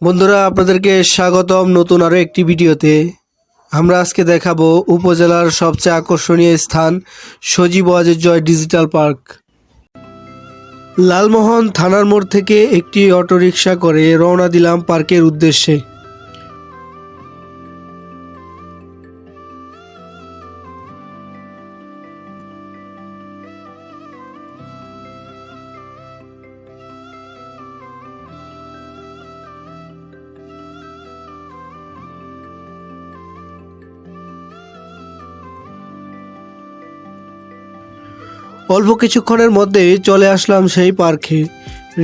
বন্ধুরা, আপনাদেরকে স্বাগতম নতুন আরও একটি ভিডিওতে। আমরা আজকে দেখাবো উপজেলার সবচেয়ে আকর্ষণীয় স্থান সজীব ওয়াজের জয় ডিজিটাল পার্ক। লালমোহন থানার মোড় থেকে একটি অটোরিকশা করে রওনা দিলাম পার্কের উদ্দেশ্যে। অল্প কিছুক্ষণের মধ্যেই চলে আসলাম সেই পার্কে।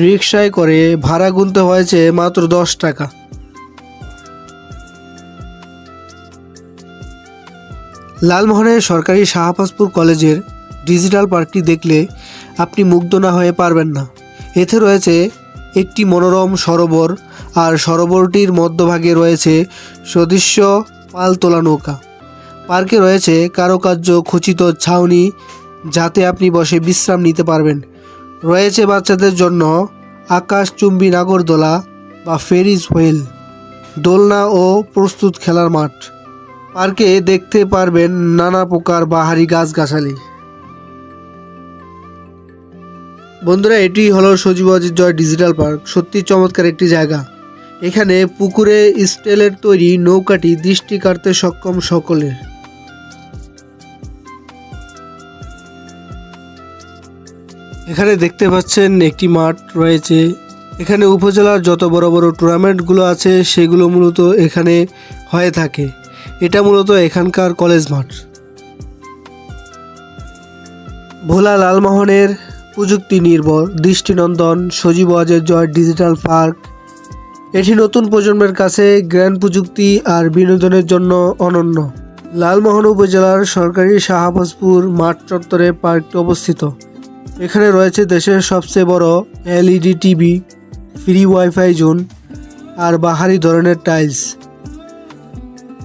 রিক্সায় করে ভাড়া গুনতে হয়েছে মাত্র দশ টাকা। লালমোহনের সরকারি শাহবাজপুর কলেজের ডিজিটাল পার্কটি দেখলে আপনি মুগ্ধ না হয়ে পারবেন না। এতে রয়েছে একটি মনোরম সরোবর আর সরোবরটির মধ্যভাগে রয়েছে সদৃশ্য পালতোলা নৌকা। পার্কে রয়েছে কারুকার্য, খচিত ছাউনি যাতে আপনি বসে বিশ্রাম নিতে পারবেন। রয়েছে বাচ্চাদের জন্য আকাশচুম্বী নাগরদোলা বা ফেরিজ হুইল দোলনা ও প্রস্তুত খেলার মাঠ। পার্কে দেখতে পারবেন নানা প্রকার বাহারি গাছগাছালি। বন্ধুরা, এটি হলো সজীবাজির জয় ডিজিটাল পার্ক। সত্যি চমৎকার একটি জায়গা। এখানে পুকুরে স্টেলের তৈরি নৌকাটি দৃষ্টি কাটতে সক্ষম সকলের। এখানে দেখতে পাচ্ছেন একটি মাঠ রয়েছে। এখানে উপজেলার যত বড় বড় টুর্নামেন্টগুলো আছে, সেগুলো মূলত এখানে হয়ে থাকে। এটা মূলত এখানকার কলেজ মাঠ। ভোলা লালমোহনের প্রযুক্তি নির্ভর, দৃষ্টিনন্দন, সজীব ওয়াজের জয়, ডিজিটাল পার্ক। এটি নতুন প্রজন্মের কাছে জ্ঞান, প্রযুক্তি আর বিনোদনের জন্য অনন্য। লালমোহন উপজেলার সরকারি শাহবাজপুর মাঠ চত্বরে পার্কটি অবস্থিত। এখানে রয়েছে দেশের সবচেয়ে বড় LED TV, free WiFi zone আর বাহারি ধরনের টাইলস।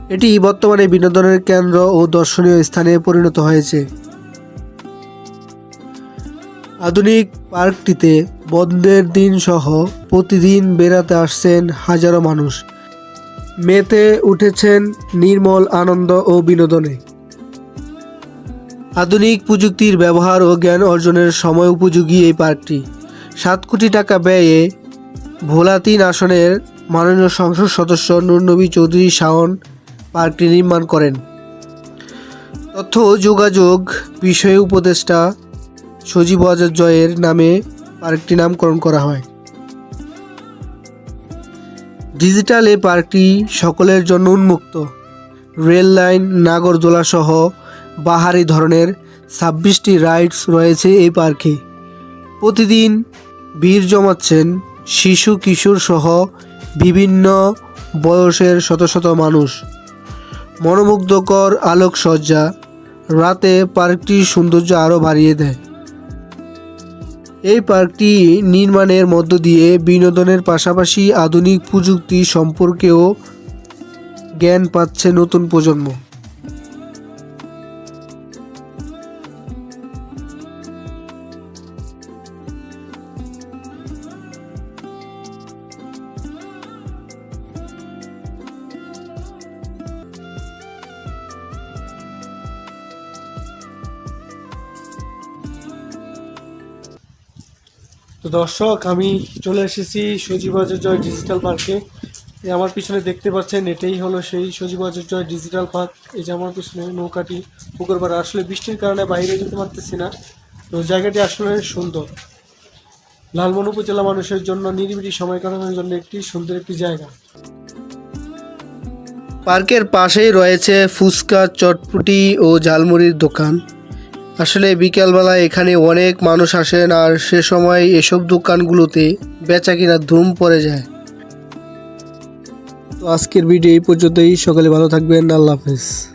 এটি বর্তমানে বিনোদনের কেন্দ্র ও দর্শনীয় স্থানে পরিণত হয়েছে। আধুনিক পার্কটিতে বন্ধের দিন সহ প্রতিদিন বেড়াতে আসছেন হাজারো মানুষ। মেতে উঠেছেন নির্মল আনন্দ ও বিনোদনে। আধুনিক প্রযুক্তির ব্যবহার ও জ্ঞান অর্জনের সময় উপযোগী এই পার্কটি। সাত কোটি টাকা ব্যয়ে ভোলা তিন আসনের মাননীয় সংসদ সদস্য নুরনবী চৌধুরী শাওন পার্কটি নির্মাণ করেন। তথ্য যোগাযোগ বিষয়ে উপদেষ্টা সজীব জয়ের নামে পার্কটি নামকরণ করা হয়। ডিজিটাল এই পার্কটি সকলের জন্য উন্মুক্ত। রেল লাইন, নাগরদোলা সহ বাহারি ধরনের ছাব্বিশটি রাইডস রয়েছে এই পার্কে। প্রতিদিন ভিড় জমাচ্ছেন শিশু, কিশোর সহ বিভিন্ন বয়সের শত শত মানুষ। মনোমুগ্ধকর আলোকসজ্জা রাতে পার্কটির সৌন্দর্য আরও বাড়িয়ে দেয়। এই পার্কটি নির্মাণের মধ্য দিয়ে বিনোদনের পাশাপাশি আধুনিক প্রযুক্তি সম্পর্কেও জ্ঞান পাচ্ছে নতুন প্রজন্ম। তো দর্শক, আমি চলে এসেছি সজীবাজের জয় ডিজিটাল পার্কে আমার পিছনে দেখতে পাচ্ছেন, এটাই হলো সেই সজীবাজের জয় ডিজিটাল পার্ক এই যে আমার পিছনে নৌকাটি পুকুর পাড়ে আসলে বৃষ্টির কারণে বাইরে যেতে পারতেছি না। তো জায়গাটি আসলে সুন্দর। লালমন উপজেলা মানুষের জন্য নিরিবিলি সময় কাটানোর জন্য একটি সুন্দর একটি জায়গা। পার্কের পাশেই রয়েছে ফুচকা, চটপুটি ও ঝালমুড়ির দোকান। আসলে বিকেলবেলা এখানে অনেক মানুষ আসেন আর সে সময় এসব দোকানগুলোতে বেচা কিনা ধুম পড়ে যায়। তো আজকের ভিডিও এই পর্যন্তই। সকালে ভালো থাকবেন। আল্লাহ হাফেজ।